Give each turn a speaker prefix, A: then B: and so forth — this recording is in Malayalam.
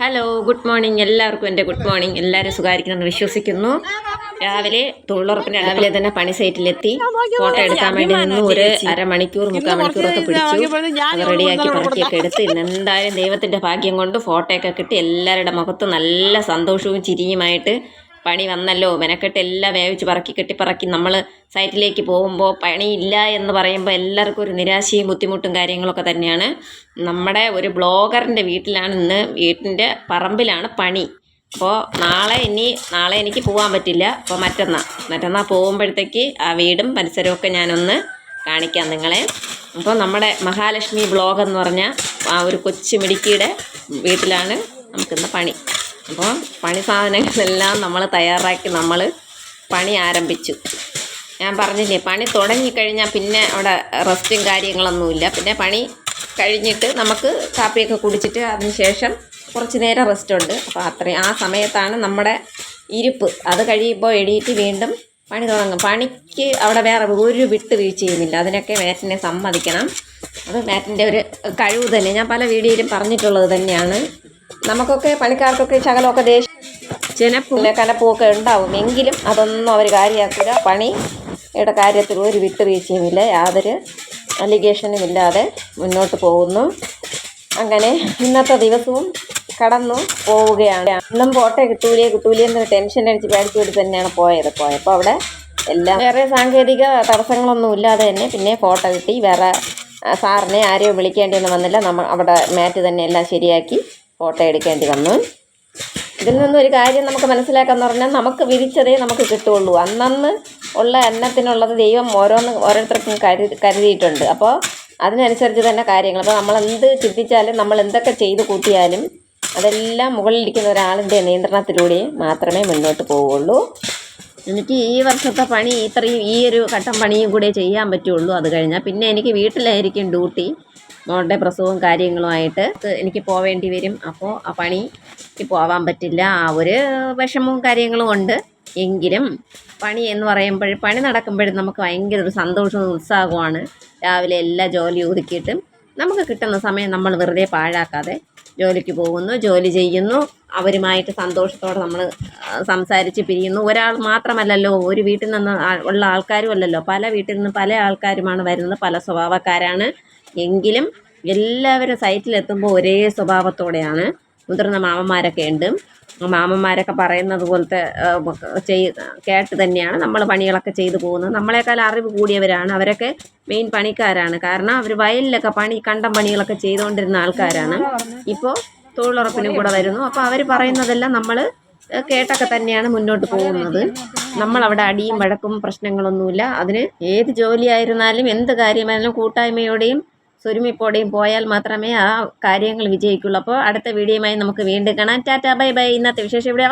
A: ഹലോ ഗുഡ് മോർണിംഗ് എല്ലാവർക്കും എന്റെ ഗുഡ് മോർണിംഗ് എല്ലാവരും സുഖമായിരിക്കണമെന്ന് വിശ്വസിക്കുന്നു. രാവിലെ തൊഴിലുറപ്പിന് രാവിലെ തന്നെ പണി സൈറ്റിലെത്തി. ഫോട്ടോ എടുക്കാൻ വേണ്ടി നിന്ന് ഒരു അരമണിക്കൂർ മുക്കാൽ മണിക്കൂറൊക്കെ പിടിച്ചു. അത് റെഡിയാക്കി പറക്കിയൊക്കെ എടുത്ത് ഇന്ന് എന്തായാലും ദൈവത്തിന്റെ ഭാഗ്യം കൊണ്ട് ഫോട്ടോയൊക്കെ കിട്ടി. എല്ലാവരുടെ മുഖത്ത് നല്ല സന്തോഷവും ചിരിയുമായിട്ട് പണി വന്നല്ലോ. മെനക്കെട്ട് എല്ലാം വേവിച്ച് പറക്കി കെട്ടിപ്പറക്കി നമ്മൾ സൈറ്റിലേക്ക് പോകുമ്പോൾ പണിയില്ല എന്ന് പറയുമ്പോൾ എല്ലാവർക്കും ഒരു നിരാശയും ബുദ്ധിമുട്ടും കാര്യങ്ങളൊക്കെ തന്നെയാണ്. നമ്മുടെ ഒരു ബ്ലോഗറിന്റെ വീട്ടിലാണ് ഇന്ന് വീട്ടിന്റെ പറമ്പിലാണ് പണി. അപ്പോൾ നാളെ ഇനി നാളെ എനിക്ക് പോകാൻ പറ്റില്ല. അപ്പോൾ മറ്റന്നാൾ മറ്റന്നാൾ പോകുമ്പോഴത്തേക്ക് ആ വീടും പരിസരമൊക്കെ ഞാനൊന്ന് കാണിക്കാം നിങ്ങളെ. അപ്പോൾ നമ്മുടെ മഹാലക്ഷ്മി ബ്ലോഗ് എന്ന് പറഞ്ഞ ആ ഒരു കൊച്ചു മിടുക്കിയുടെ വീട്ടിലാണ് നമുക്കിന്ന് പണി. അപ്പോൾ പണി സാധനങ്ങളെല്ലാം നമ്മൾ തയ്യാറാക്കി നമ്മൾ പണി ആരംഭിച്ചു. ഞാൻ പറഞ്ഞില്ലേ പണി തുടങ്ങിക്കഴിഞ്ഞാൽ പിന്നെ അവിടെ റെസ്റ്റും കാര്യങ്ങളൊന്നുമില്ല. പിന്നെ പണി കഴിഞ്ഞിട്ട് നമുക്ക് കാപ്പിയൊക്കെ കുടിച്ചിട്ട് അതിനുശേഷം കുറച്ച് നേരം റെസ്റ്റ് ഉണ്ട് അപ്പോൾ അത്രയും ആ സമയത്താണ് നമ്മുടെ ഇരിപ്പ്. അത് കഴിയുമ്പോൾ എണീറ്റ് വീണ്ടും പണി തുടങ്ങും. പണിക്ക് അവിടെ വേറെ ഒരു വിട്ട് ചെയ്യുന്നില്ല അതിനൊക്കെ മാറ്റിനെ സമ്മതിക്കണം. അത് മാറ്റിന്റെ ഒരു കഴിവ് തന്നെ. ഞാൻ പല വീഡിയോയിലും പറഞ്ഞിട്ടുള്ളത് തന്നെയാണ്. നമുക്കൊക്കെ പണിക്കാർക്കൊക്കെ ശകലമൊക്കെ ദേഷ്യം ചെനപ്പും. കലപ്പുമൊക്കെ ഉണ്ടാവും. എങ്കിലും അതൊന്നും അവർ കാര്യമാക്കില്ല പണിയുടെ കാര്യത്തിൽ ഒരു വിട്ടുവീഴ്ചയുമില്ല യാതൊരു അലിഗേഷനും ഇല്ലാതെ മുന്നോട്ട് പോകുന്നു. അങ്ങനെ ഇന്നത്തെ ദിവസവും കടന്നു പോവുകയാണ്. ഇന്നും പോട്ടെ കിട്ടൂലേ കിട്ടൂലേ എന്നൊരു ടെൻഷൻ അടിച്ച് പേടിച്ചുകൊണ്ട് തന്നെയാണ് പോയത്. പോയപ്പോൾ അവിടെ എല്ലാം വേറെ സാങ്കേതിക തടസ്സങ്ങളൊന്നും ഇല്ലാതെ തന്നെ പിന്നെ ഫോട്ടോ കിട്ടി. വേറെ സാറിനെ ആരെയും വിളിക്കേണ്ടിയൊന്നും വന്നില്ല. നമ്മൾ അവിടെ മാറ്റ് തന്നെ എല്ലാം ശരിയാക്കി. ഫോട്ടോ എടുക്കേണ്ടി വന്നു. ഇതിൽ നിന്നൊരു കാര്യം നമുക്ക് മനസ്സിലാക്കാന്ന് പറഞ്ഞാൽ നമുക്ക് വിധിച്ചതേ നമുക്ക് കിട്ടുള്ളൂ അന്നന്ന് ഉള്ള എണ്ണത്തിനുള്ളത് ദൈവം ഓരോന്ന് ഓരോരുത്തർക്കും കരു കരുതിയിട്ടുണ്ട്. അപ്പോൾ അതിനനുസരിച്ച് തന്നെ കാര്യങ്ങൾ. അപ്പോൾ നമ്മൾ എന്ത് ചിന്തിച്ചാലും നമ്മൾ എന്തൊക്കെ ചെയ്ത് കൂട്ടിയാലും അതെല്ലാം മുകളിലിരിക്കുന്ന ഒരാളിന്റെ നിയന്ത്രണത്തിലൂടെ മാത്രമേ മുന്നോട്ട് പോവുള്ളൂ എനിക്ക് ഈ വർഷത്തെ പണി ഇത്രയും ഈ ഒരു ഘട്ടം പണിയും കൂടെ ചെയ്യാൻ പറ്റുള്ളൂ അത് കഴിഞ്ഞാൽ പിന്നെ എനിക്ക് വീട്ടിലായിരിക്കും ഡ്യൂട്ടി. മോളുടെ പ്രസവവും കാര്യങ്ങളുമായിട്ട് എനിക്ക് പോവേണ്ടി വരും. അപ്പോൾ ആ പണിക്ക് പോവാൻ പറ്റില്ല. ആ ഒരു വിഷമവും കാര്യങ്ങളും ഉണ്ട്. എങ്കിലും പണി എന്ന് പറയുമ്പോൾ പണി നടക്കുമ്പോഴും നമുക്ക് ഭയങ്കര ഒരു സന്തോഷവും ഉത്സാഹവുമാണ്. രാവിലെ എല്ലാ ജോലി ഒതുക്കിയിട്ടും നമുക്ക് കിട്ടുന്ന സമയം നമ്മൾ വെറുതെ പാഴാക്കാതെ ജോലിക്ക് പോകുന്നു ജോലി ചെയ്യുന്നു. അവരുമായിട്ട് സന്തോഷത്തോടെ നമ്മൾ സംസാരിച്ച് പിരിയുന്നു. ഒരാൾ മാത്രമല്ലല്ലോ ഒരു വീട്ടിൽ നിന്ന് ഉള്ള ആൾക്കാരും അല്ലല്ലോ. പല വീട്ടിൽ നിന്ന് പല ആൾക്കാരുമാണ് വരുന്നത്. പല സ്വഭാവക്കാരാണ്. എങ്കിലും എല്ലാവരും സൈറ്റിലെത്തുമ്പോൾ ഒരേ സ്വഭാവത്തോടെയാണ്. മുതിർന്ന മാമന്മാരൊക്കെ ഉണ്ട്. മാമന്മാരൊക്കെ പറയുന്നത് പോലത്തെ ചെയ് കേട്ട് തന്നെയാണ് നമ്മൾ പണികളൊക്കെ ചെയ്തു പോകുന്നത്. നമ്മളെക്കാൾ അറിവ് കൂടിയവരാണ്. അവരൊക്കെ മെയിൻ പണിക്കാരാണ്. കാരണം അവർ വയലിലൊക്കെ പണി കണ്ടം പണികളൊക്കെ ചെയ്തുകൊണ്ടിരുന്ന ആൾക്കാരാണ്. ഇപ്പോൾ തൊഴിലുറപ്പിനും കൂടെ വരുന്നു. അപ്പോൾ അവർ പറയുന്നതെല്ലാം നമ്മൾ കേട്ടൊക്കെ തന്നെയാണ് മുന്നോട്ട് പോകുന്നത്. നമ്മളവിടെ അടിയും വഴക്കും പ്രശ്നങ്ങളൊന്നുമില്ല. അതിന് ഏത് ജോലിയായിരുന്നാലും എന്ത് കാര്യമായാലും കൂട്ടായ്മയോടെയും സ്വരുമിപ്പോടെയും പോയാൽ മാത്രമേ ആ കാര്യങ്ങൾ വിജയിക്കുള്ളൂ. അപ്പോൾ അടുത്ത വീഡിയോയുമായി നമുക്ക് വീണ്ടും കാണാം. Tata bye bye. ഇന്നത്തെ വിശേഷം ഇവിടെ.